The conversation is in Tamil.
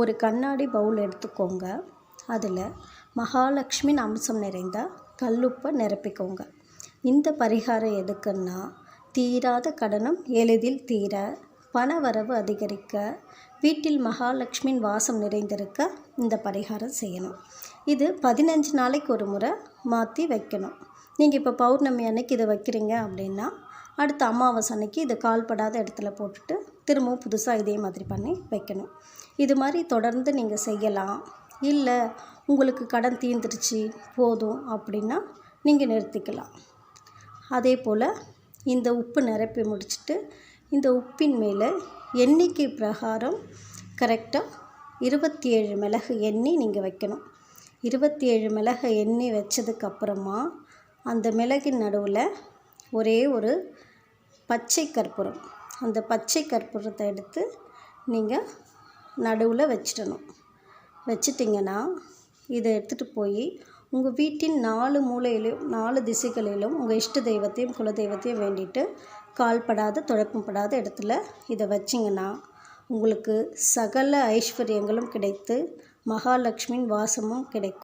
ஒரு கண்ணாடி பவுல் எடுத்துக்கோங்க. அதில் மகாலட்சுமின் அம்சம் நிறைந்த கல்லுப்பை நிரப்பிக்கோங்க. இந்த பரிகாரம் எதுக்குன்னா தீராத கடனம் எளிதில் தீர பணவரவு அதிகரிக்க வீட்டில் மகாலட்சுமியின் வாசம் நிறைந்திருக்க இந்த பரிகாரம் செய்யணும். இது பதினஞ்சு நாளைக்கு ஒரு முறை மாற்றி வைக்கணும். நீங்கள் இப்போ பௌர்ணமி அன்னைக்கு இதை வைக்கிறீங்க அப்படின்னா அடுத்த அமாவாசை அன்னைக்கு இது கால்படாத இடத்துல போட்டுட்டு திரும்பவும் புதுசாக இதே மாதிரி பண்ணி வைக்கணும். இது மாதிரி தொடர்ந்து நீங்கள் செய்யலாம். இல்லை உங்களுக்கு கடன் தீர்ந்துருச்சு போதும் அப்படின்னா நீங்கள் நிறுத்திக்கலாம். அதே போல் இந்த உப்பு நிரப்பி முடிச்சுட்டு இந்த உப்பின் மேலே எண்ணிக்கை பிரகாரம் கரெக்டாக இருபத்தி ஏழு மிளகு எண்ணி நீங்கள் வைக்கணும். இருபத்தி ஏழு மிளகு எண்ணி வச்சதுக்கப்புறமா அந்த மிளகின் நடுவில் ஒரே ஒரு பச்சை கற்பூரம் அந்த பச்சை கற்பூரத்தை எடுத்து நீங்கள் நடுவில் வச்சிடணும். வச்சிட்டிங்கன்னா இதை எடுத்துகிட்டு போய் உங்கள் வீட்டின் நாலு மூலையிலும் நாலு திசைகளிலும் உங்கள் இஷ்ட தெய்வத்தையும் குல தெய்வத்தையும் வேண்டிட்டு கால்படாத துடைப்பப்படாத இடத்துல இதை வச்சிங்கன்னா உங்களுக்கு சகல ஐஸ்வர்யங்களும் கிடைத்து மகாலட்சுமியின் வாசமும் கிடைக்கும்.